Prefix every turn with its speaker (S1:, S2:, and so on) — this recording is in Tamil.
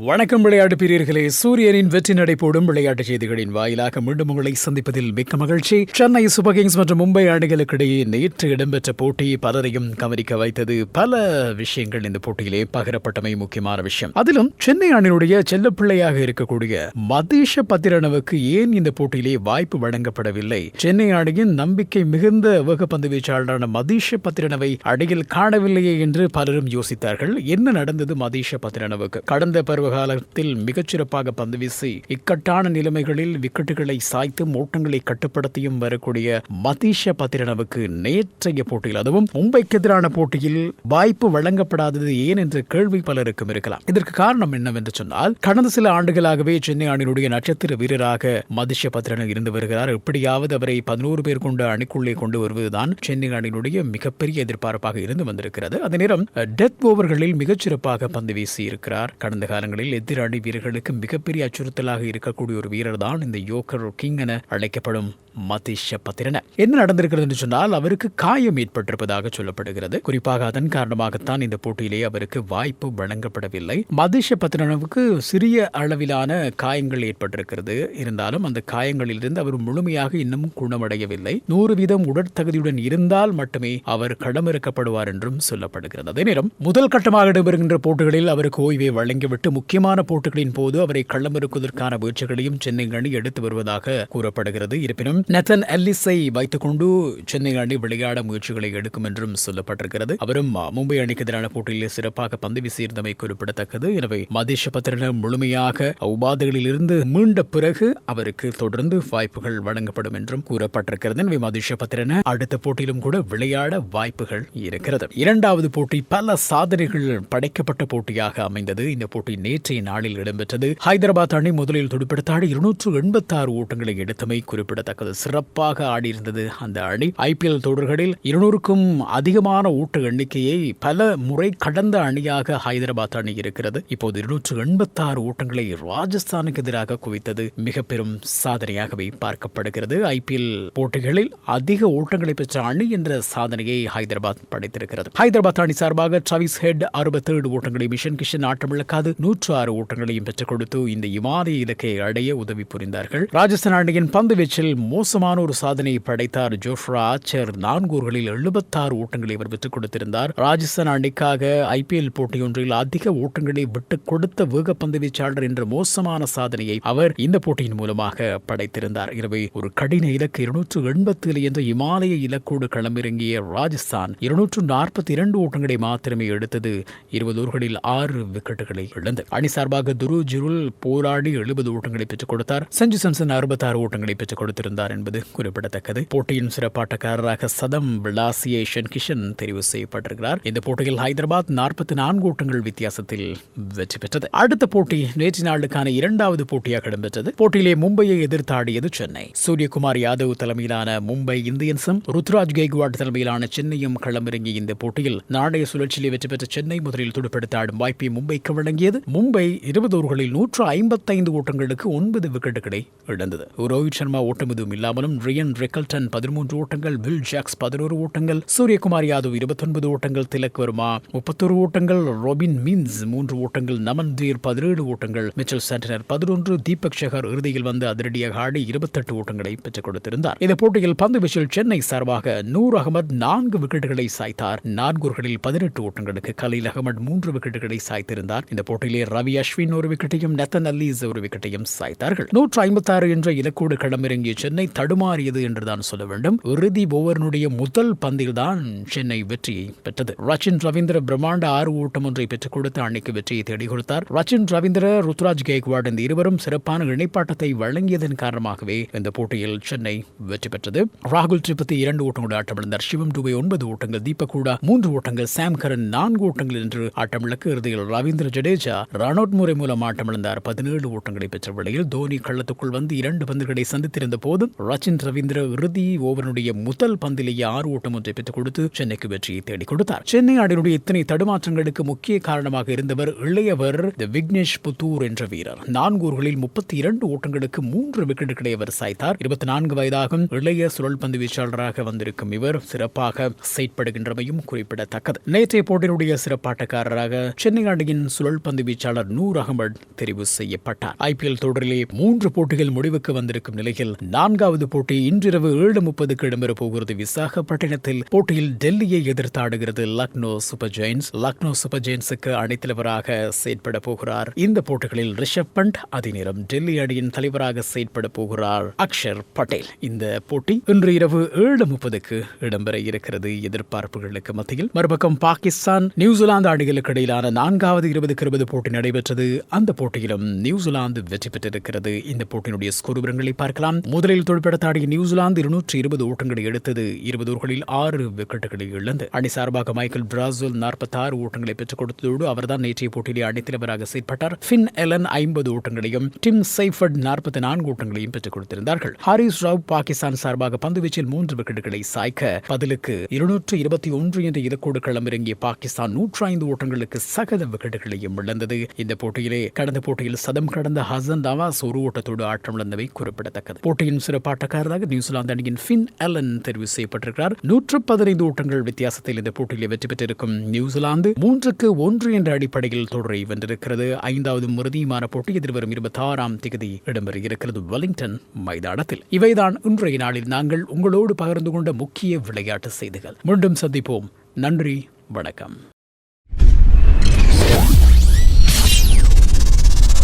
S1: வணக்கம் விளையாட்டு பிரியர்களே. சூரியனின் வெற்றி நடை போடும் விளையாட்டு செய்திகளின் வாயிலாக மீண்டும் உங்களை சந்திப்பதில் மிக்க மகிழ்ச்சி. சென்னை சூப்பர் கிங்ஸ் மற்றும் மும்பை அணிகளுக்கிடையே நேற்று இடம்பெற்ற போட்டி பலரையும் கவனிக்க வைத்தது பல விஷயங்கள் இந்த போட்டியிலே பகிரப்பட்டமை முக்கியமான விஷயம். அதிலும் சென்னை அணியினுடைய செல்லப்பிள்ளையாக இருக்கக்கூடிய மதீஷ பத்திரனவுக்கு ஏன் இந்த போட்டியிலே வாய்ப்பு வழங்கப்படவில்லை? சென்னை அணியின் நம்பிக்கை மிகுந்த வேகப்பந்து வீச்சாளரான மதீஷ பத்திரனவை அடையில் காணவில்லையே என்று பலரும் யோசித்தார்கள். என்ன நடந்தது மதீஷ பத்திரனவுக்கு? கடந்த பருவ காலத்தில் மிகச்சிறப்பாக பந்து வீசி இக்கட்டான நிலைமைகளில் விக்கெட்டுகளை சாய்த்தும் ஓட்டங்களை கட்டுப்படுத்தியும் வரக்கூடிய மதீஷ பத்திரனவுக்கு நேற்றைய போட்டியில் அதுவும் மும்பைக்கு எதிரான போட்டியில் வாய்ப்பு வழங்கப்படாதது ஏன் என்ற கேள்வி பலருக்கும் இருக்கலாம். இதற்கு காரணம் என்னவென்று சொன்னால் கடந்த சில ஆண்டுகளாகவே சென்னை அணியினுடைய நட்சத்திர வீரராக மதிஷ பத்திரன் இருந்து வருகிறார். எப்படியாவது அவரை பதினோரு பேர் கொண்ட அணிக்குள்ளே கொண்டு வருவதுதான் சென்னை அணியினுடைய மிகப்பெரிய எதிர்பார்ப்பாக இருந்து வந்திருக்கிறது. அதே நேரம் டெத் ஓவர்களில் மிகச்சிறப்பாக பந்து வீசி இருக்கிறார் கடந்த காலங்களில் எதிர் அணி வீரர்களுக்கு மிகப்பெரிய அச்சுறுத்தலாக இருக்கக்கூடிய ஒரு வீரர் தான் இந்த யோக்கர் கிங் என அழைக்கப்படும் மதிஷ பத்திரன என்ன நடந்திருக்கிறது என்று சொன்னால் அவருக்கு காயம் ஏற்பட்டிருப்பதாக சொல்லப்படுகிறது. குறிப்பாக அதன் காரணமாகத்தான் இந்த போட்டியிலே அவருக்கு வாய்ப்பு வழங்கப்படவில்லை. மதிஷ பத்திரனவுக்கு சிறிய அளவிலான காயங்கள் ஏற்பட்டிருக்கிறது. இருந்தாலும் அந்த காயங்களிலிருந்து அவர் முழுமையாக இன்னமும் குணமடையவில்லை. நூறு வீதம் உடற்தகுதியுடன் இருந்தால் மட்டுமே அவர் களமிறக்கப்படுவார் என்றும் சொல்லப்படுகிறது. அதே நேரம் முதல் கட்டமாக இடம்பெறுகின்ற போட்டிகளில் அவருக்கு ஓய்வை வழங்கிவிட்டு முக்கியமான போட்டிகளின் போது அவரை களமிறக்குவதற்கான முயற்சிகளையும் சென்னை அணி எடுத்து வருவதாக கூறப்படுகிறது. இருப்பினும் நெத்தன் எல்லிஸை வைத்துக்கொண்டு சென்னை அணி விளையாட முயற்சிகளை எடுக்கும் என்றும் சொல்லப்பட்டிருக்கிறது. அவரும் மும்பை அணிக்கு எதிரான போட்டியில் சிறப்பாக பந்து வீசியிருந்தமை குறிப்பிடத்தக்கது. எனவே மதேஷ பத்திரன முழுமையாக உபாதைகளிலிருந்து மீண்ட பிறகு அவருக்கு தொடர்ந்து வாய்ப்புகள் வழங்கப்படும் என்றும் கூறப்பட்டிருக்கிறது. எனவே மதேஷ பத்திரன அடுத்த போட்டியிலும் கூட விளையாட வாய்ப்புகள் இருக்கிறது. இரண்டாவது போட்டி பல சாதனைகள் படைக்கப்பட்ட போட்டியாக அமைந்தது. இந்த போட்டி நேற்றைய நாளில் இடம்பெற்றது. ஹைதராபாத் அணி முதலில் துடுப்படுத்தாடி இருநூற்று எண்பத்தி ஆறு ஓட்டங்களை எடுத்தமை குறிப்பிடத்தக்கது. சிறப்பாக ஆடியிருந்தது அந்த அணி. ஐபிஎல் தொடர்களில் இருநூறுக்கும் அதிகமான ஓட்ட எண்ணிக்கையை பல முறை கடந்த அணியாக ஹைதராபாத் அணி இருக்கிறது. இப்போது இருநூற்று எண்பத்தாறு ஓட்டங்களை ராஜஸ்தானுக்கு எதிராக குவித்தது மிக பெரும் சாதனையாகவே பார்க்கப்படுகிறது. ஐபிஎல் போட்டிகளில் அதிக ஓட்டங்களை பெற்ற அணி என்ற சாதனையை ஹைதராபாத் படைத்திருக்கிறது. ஹைதராபாத் அணி சார்பாக ட்ராவிஸ் ஹெட் அறுபத்தேழு ஓட்டங்களை மிஷன் கிஷன் ஆட்டமிழக்காது. நூற்று ஆறு ஓட்டங்களையும் பெற்றுக் கொடுத்து இந்த இமாலய இலக்கை அடைய உதவி புரிந்தார்கள். ராஜஸ்தான் அணியின் பந்து வீச்சில் மோசமான ஒரு சாதனையை படைத்தார் ஜோஃப்ரா ஆச்சர் நான்கூர்களில் எழுபத்தாறு ஓட்டங்களை அவர் பெற்றுக் கொடுத்திருந்தார். ராஜஸ்தான் அணிக்காக ஐபிஎல் போட்டியொன்றில் அதிக ஓட்டங்களை விட்டுக் கொடுத்த வேக பந்து வீச்சாளர் என்ற மோசமான சாதனையை அவர் இந்த போட்டியின் மூலமாக படைத்திருந்தார். எனவே ஒரு கடின இலக்கு இருநூற்று எண்பத்தி என்ற இமாலய இலக்கோடு களமிறங்கிய ராஜஸ்தான் இருநூற்று நாற்பத்தி இரண்டு ஓட்டங்களை மாத்திரமே எடுத்தது. இருபது ஓவர்களில் ஆறு விக்கெட்டுகளை இழந்தது. அணி சார்பாக துரு ஜுருல் போராடி எழுபது ஓட்டங்களை பெற்றுக் கொடுத்தார். சஞ்சு சம்சன் அறுபத்தாறு ஓட்டங்களை பெற்றுக் கொடுத்திருந்தார் என்பது குறிப்பிடத்தக்கது. போட்டியின் சிறப்பாட்டக்காரராக சதம் விளாசியேஷன் கிஷன் தெரிவு செய்யப்பட்டிருக்கிறார். இந்த போட்டியில் ஹைதராபாத் நாற்பத்தி நான்கு ஓட்டங்கள் வித்தியாசத்தில் வெற்றி பெற்றது. அடுத்த போட்டி நேற்று நாளுக்கான இரண்டாவது போட்டியாக இடம்பெற்றது. போட்டியிலே மும்பையை எதிர்த்தாடியது சென்னை. சூரியகுமார் யாதவ் தலைமையிலான மும்பை இந்தியன்ஸும் ருத்ராஜ் கெய்க்வாட் தலைமையிலான சென்னையும் களமிறங்கிய இந்த போட்டியில் நாணய சுழற்சியிலே வெற்றி பெற்ற சென்னை முதலில் துடுப்படுத்தாடும் வாய்ப்பை மும்பைக்கு வழங்கியது. மும்பை இருபது ஓவர்களில் நூற்று ஐம்பத்தைந்து ஓட்டங்களுக்கு ஒன்பது விக்கெட்டுகளை இழந்தது. ரோஹித் சர்மா ஓட்டம் எதுவும் இல்லாமலும் ரியன் ரெக்கல்டன் பதிமூன்று ஓட்டங்கள் பில் ஜாக்ஸ் பதினோரு ஓட்டங்கள் சூரியகுமார் யாதவ் இருபத்தொன்பது ஓட்டங்கள் திலக் வர்மா முப்பத்தொரு ஓட்டங்கள் ரொபின் மீன்ஸ் மூன்று ஓட்டங்கள் நமன் தீர் பதினேழு ஓட்டங்கள் மிச்சல் சாண்டனர் பதினொன்று தீபக் ஷெகர் இறுதியில் வந்து அதிரடியாக ஆடி இருபத்தெட்டு ஓட்டங்களை பெற்றுக் கொடுத்திருந்தார். இந்த போட்டியில் பந்து வீச்சில் சென்னை சார்பாக நூர் அகமது நான்கு விக்கெட்டுகளை சாய்த்தார். நான்கூர்களில் பதினெட்டு ஓட்டங்களுக்கு கலீல் அகமது மூன்று விக்கெட்டுகளை சாய்த்திருந்தார். இந்த போட்டியிலே ரவி அஸ்வின் ஒரு விக்கெட்டையும் நெத்தன் அல்லீஸ் ஒரு விக்கெட்டையும் சாய்த்தார்கள். நூற்று ஐம்பத்தாறு என்ற இலக்கோடு களமிறங்கிய சென்னை தடுமாறியது என்றுதான் சொல்ல வேண்டும். இறுதி ஓவரனுடைய முதல் பந்தில் தான் சென்னை வெற்றியை பெற்றது. ரச்சின் ரவீந்திர பிரம்மாண்ட ஆறு ஓட்டம் ஒன்றை பெற்றுக் கொடுத்து அன்னைக்கு வெற்றியை தேடிக் கொடுத்தார். ரச்சின் ரவீந்திர ருத்ராஜ் கேக்வாட் இந்த இருவரும் சிறப்பான இணைப்பாட்டத்தை வழங்கியதன் காரணமாகவே இந்த போட்டியில் சென்னை வெற்றி பெற்றது. ராகுல் திரிபதி இரண்டு ஓட்டங்களோடு ஆட்டமிழந்தார். சிவம் டூபே ஒன்பது ஓட்டங்கள் தீபக் கூடா மூன்று ஓட்டங்கள் சாம் கரன் நான்கு ஓட்டங்கள் என்று ஆட்டமிழக்க இறுதியில் ரவீந்திர ஜடேஜா ரனோட் முறை மூலம் ஆட்டமிழந்தார் பதினேழு ஓட்டங்களை பெற்ற வேளையில் தோனி கள்ளத்துக்குள் வந்து இரண்டு பந்துகளை சந்தித்திருந்த போதும் ரச்சின் ரவீந்திர இறுதி ஓவரனுடைய முதல் பந்திலேயே ஆறு ஓட்டம் ஒன்றை பெற்றுக் கொடுத்து சென்னைக்கு வெற்றியை தேடிக் கொடுத்தார். சென்னை அணியினுடைய இத்தனை தடுமாற்றங்களுக்கு முக்கிய காரணமாக இருந்தவர் இளையவர் விக்னேஷ் புத்தூர் என்ற வீரர். நான்கு ஓவர்களில் முப்பத்தி இரண்டு ஓட்டங்களுக்கு மூன்று விக்கெட்டுகளை அவர் சாய்த்தார். இருபத்தி நான்கு வயதாகும் இளைய சுழல் பந்து வீச்சாளராக வந்திருக்கும் இவர் சிறப்பாக செயற்படுகின்றமையும் குறிப்பிடத்தக்கது. நேற்றைய போட்டியினுடைய சிறப்பாட்டக்காரராக சென்னை அணியின் சுழல் பந்து வீச்சாளர் வீச்சாளர் நூர் அகமட் தெரிவு செய்யப்பட்டார். ஐபிஎல் தொடரிலே மூன்று போட்டிகள் முடிவுக்கு வந்திருக்கும் நிலையில் நான்காவது போட்டி இன்றிரவு ஏழு முப்பதுக்கு இடம்பெற போகிறது விசாகப்பட்டினத்தில். போட்டியில் டெல்லியை எதிர்த்தாடுகிறது Lucknow super giants. Lucknow super ஜெயின்ஸுக்கு அணித்தலைவராக செயற்பட போகிறார். இந்த போட்டிகளில் ரிஷப் பண்ட் அதே நேரம் டெல்லி அணியின் தலைவராக செயற்பட போகிறார் அக்ஷர் பட்டேல். இந்த போட்டி இன்று இரவு ஏழு முப்பதுக்கு இடம்பெற இருக்கிறது எதிர்பார்ப்புகளுக்கு மத்தியில். மறுபக்கம் பாகிஸ்தான் நியூசிலாந்து அணிகளுக்கு இடையிலான நான்காவது இருபதுக்கு இருபது போட்டி நடைபெற்றது. அந்த போட்டியிலும் நியூசிலாந்து வெற்றி பெற்றிருக்கிறது. இந்த போட்டியினுடைய ஸ்கோர் விவரங்களை பார்க்கலாம். முதலில் தொழிற்படத்தாடிய நியூசிலாந்து இருநூற்றி இருபது ஓட்டங்களை எடுத்தது. இருபது ஓவர்களில் ஆறு விக்கெட்டுகளை இழந்து அணி சார்பாக மைக்கேல் பிராசில் நாற்பத்தி ஆறு ஓட்டங்களை பெற்றுக் கொடுத்ததோடு அவர்தான் நேற்றைய போட்டியிலே அணித்தலைவராக செயற்பட்டார். ஃபின் எலன் ஐம்பது ஓட்டங்களையும் டிம் சைஃபர்ட் நாற்பத்தி நான்கு ஓட்டங்களையும் பெற்றுக் கொடுத்திருந்தார்கள். ஹாரிஸ் ராவ் பாகிஸ்தான் சார்பாக பந்துவீச்சில் மூன்று விக்கெட்டுகளை சாய்க்க பதிலுக்கு இருநூற்று இருபத்தி ஒன்று என்ற இலக்கோடு களமிறங்கிய பாகிஸ்தான் நூற்றி ஐந்து ஓட்டங்களுக்கு சகல விக்கெட்டுகளையும் இழந்தது. இந்த போட்டியிலே கடந்த போட்டியில் சதம் கடந்த ஹசன் நவாஸ் ஒரு ஓட்டத்தோடு ஆட்டமிழந்தவை குறிப்பிடத்தக்கது. போட்டியின் சிறப்பாட்டக்காரராக நியூசிலாந்து அணியின் ஃபின் அலன் தெரிவு செய்யப்பட்டிருக்கிறார். நூற்று பதினைந்து ஓட்டங்கள் வித்தியாசத்தில் இந்த போட்டியில் வெற்றி பெற்றிருக்கும் நியூசிலாந்து மூன்றுக்கு ஒன்று என்ற அடிப்படையில் தொடரை வென்றிருக்கிறது. ஐந்தாவது முறுதியுமான போட்டி எதிர்வரும் இருபத்தி ஆறாம் தேதி இடம்பெற இருக்கிறது வெலிங்டன் மைதானத்தில். இவைதான் இன்றைய நாளில் நாங்கள் உங்களோடு பகிர்ந்து கொண்ட முக்கிய விளையாட்டு செய்திகள். மீண்டும் சந்திப்போம். நன்றி வணக்கம்.